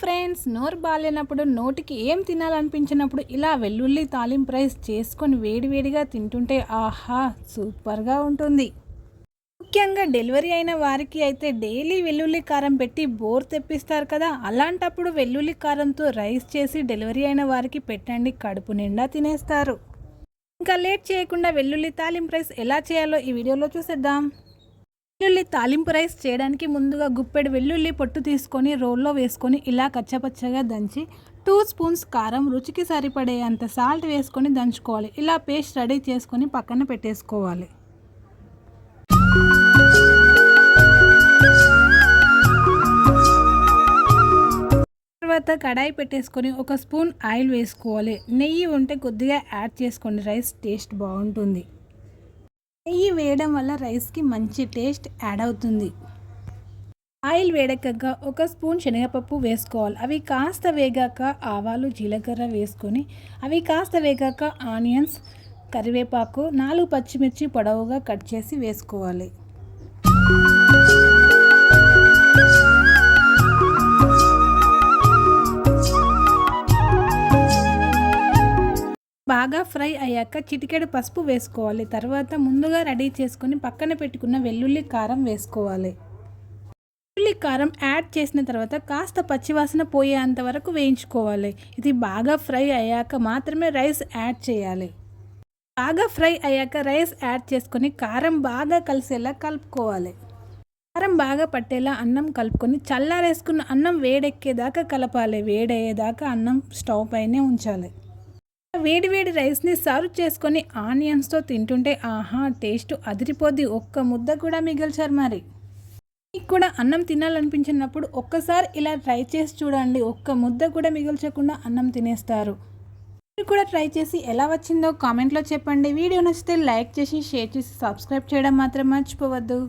Friends నోరు బాగాలేనప్పుడు నోటికి ఏం తినాలనిపించినప్పుడు ఇలా వెల్లుల్లి తాలింపు రైస్ చేసుకొని వేడివేడిగా తింటుంటే ఆహా సూపర్గా ఉంటుంది. ముఖ్యంగా డెలివరీ అయిన వారికి అయితే డైలీ వెల్లుల్లి కారం పెట్టి బోర్ తెప్పిస్తారు కదా అలాంటప్పుడు వెల్లుల్లి కారంతో రైస్ చేసి డెలివరీ అయిన వారికి పెట్టండి కడుపు నిండా తినేస్తారు. ఇంకా లేట్ చేయకుండా వెల్లుల్లి తాలింపు రైస్ ఎలా చేయాలో ఈ వీడియోలో చూసేద్దాం. వెల్లుల్లి తాలింపు రైస్ చేయడానికి ముందుగా గుప్పెడు వెల్లుల్లి పొట్టు తీసుకొని రోల్లో వేసుకొని ఇలా కచ్చపచ్చగా దంచి టూ స్పూన్స్ కారం రుచికి సరిపడేంత సాల్ట్ వేసుకొని దంచుకోవాలి. ఇలా పేస్ట్ రెడీ చేసుకొని పక్కన పెట్టేసుకోవాలి. తర్వాత కడాయి పెట్టేసుకొని ఒక స్పూన్ ఆయిల్ వేసుకోవాలి. నెయ్యి ఉంటే కొద్దిగా యాడ్ చేసుకోండి. రైస్ టేస్ట్ బాగుంటుంది. నెయ్యి వేయడం వల్ల రైస్కి మంచి టేస్ట్ యాడ్ అవుతుంది. ఆయిల్ వేడెక్కగా ఒక స్పూన్ శనగపప్పు వేసుకోవాలి. అవి కాస్త వేగాక ఆవాలు జీలకర్ర వేసుకొని అవి కాస్త వేగాక ఆనియన్స్ కరివేపాకు నాలుగు పచ్చిమిర్చి పొడవుగా కట్ చేసి వేసుకోవాలి. బాగా ఫ్రై అయ్యాక చిటికెడు పసుపు వేసుకోవాలి. తర్వాత ముందుగా రెడీ చేసుకొని పక్కన పెట్టుకున్న వెల్లుల్లి కారం వేసుకోవాలి. వెల్లుల్లి కారం యాడ్ చేసిన తర్వాత కాస్త పచ్చివాసన పోయేంత వరకు వేయించుకోవాలి. ఇది బాగా ఫ్రై అయ్యాక మాత్రమే రైస్ యాడ్ చేయాలి. బాగా ఫ్రై అయ్యాక రైస్ యాడ్ చేసుకొని కారం బాగా కలిసేలా కలుపుకోవాలి. కారం బాగా పట్టేలా అన్నం కలుపుకొని చల్లారేసుకున్న అన్నం వేడెక్కేదాకా కలపాలి. వేడయ్యేదాకా అన్నం స్టవ్ పైనే ఉంచాలి. వేడి వేడి రైస్ని సర్వ్ చేసుకొని ఆనియన్స్తో తింటుంటే ఆహా టేస్ట్ అదిరిపోద్ది. ఒక్క ముద్ద కూడా మిగిల్చారు మరి. మీకు కూడా అన్నం తినాలనిపించినప్పుడు ఒక్కసారి ఇలా ట్రై చేసి చూడండి. ఒక్క ముద్ద కూడా మిగిల్చకుండా అన్నం తినేస్తారు. మీరు కూడా ట్రై చేసి ఎలా వచ్చిందో కామెంట్లో చెప్పండి. వీడియో నచ్చితే లైక్ చేసి షేర్ చేసి సబ్స్క్రైబ్ చేయడం మాత్రం మర్చిపోవద్దు.